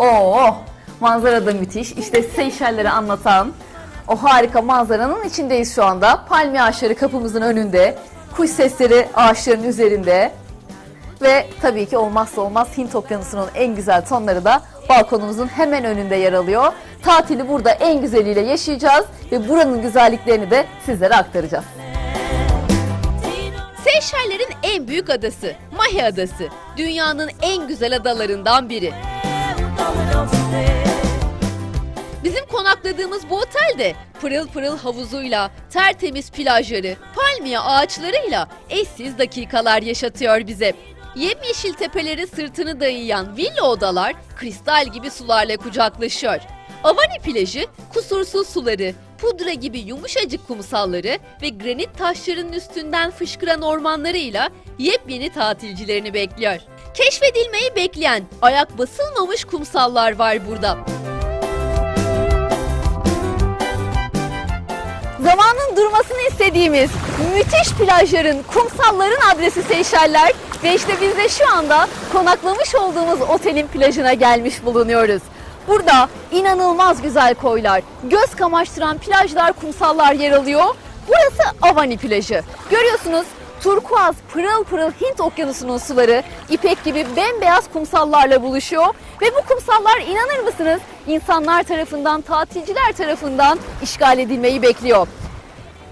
Oo, manzara da müthiş. İşte Seyşelleri anlatan o harika manzaranın içindeyiz şu anda. Palmiye ağaçları kapımızın önünde. Kuş sesleri ağaçların üzerinde. Ve tabii ki olmazsa olmaz Hint Okyanusu'nun en güzel tonları da balkonumuzun hemen önünde yer alıyor. Tatili burada en güzeliyle yaşayacağız ve buranın güzelliklerini de sizlere aktaracağız. Seyşellerin en büyük adası, Mahi Adası. Dünyanın en güzel adalarından biri. Bizim konakladığımız bu otel de pırıl pırıl havuzuyla, tertemiz plajları, palmiye ağaçlarıyla eşsiz dakikalar yaşatıyor bize. Yemyeşil tepeleri sırtını dayayan villa odalar kristal gibi sularla kucaklaşıyor. Avani plajı kusursuz suları, pudra gibi yumuşacık kumsalları ve granit taşlarının üstünden fışkıran ormanlarıyla yepyeni tatilcilerini bekliyor. Keşfedilmeyi bekleyen, ayak basılmamış kumsallar var burada. Zamanın durmasını istediğimiz müthiş plajların, kumsalların adresi Seyşeller ve işte biz de şu anda konaklamış olduğumuz otelin plajına gelmiş bulunuyoruz. Burada inanılmaz güzel koylar, göz kamaştıran plajlar, kumsallar yer alıyor. Burası Avani plajı. Görüyorsunuz turkuaz pırıl pırıl Hint okyanusunun suları ipek gibi bembeyaz kumsallarla buluşuyor. Ve bu kumsallar inanır mısınız insanlar tarafından, tatilciler tarafından işgal edilmeyi bekliyor.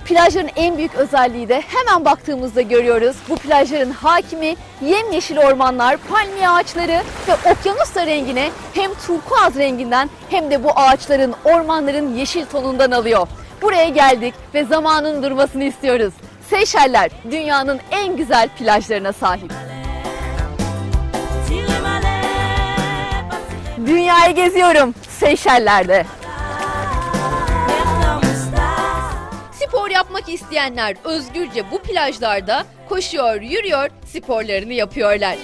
Plajların en büyük özelliği de hemen baktığımızda görüyoruz. Bu plajların hakimi yemyeşil ormanlar, palmiye ağaçları ve okyanus da rengine hem turkuaz renginden hem de bu ağaçların, ormanların yeşil tonundan alıyor. Buraya geldik ve zamanın durmasını istiyoruz. Seyşeller dünyanın en güzel plajlarına sahip. Dünyayı geziyorum Seyşeller'de. Spor yapmak isteyenler özgürce bu plajlarda koşuyor, yürüyor, sporlarını yapıyorlar.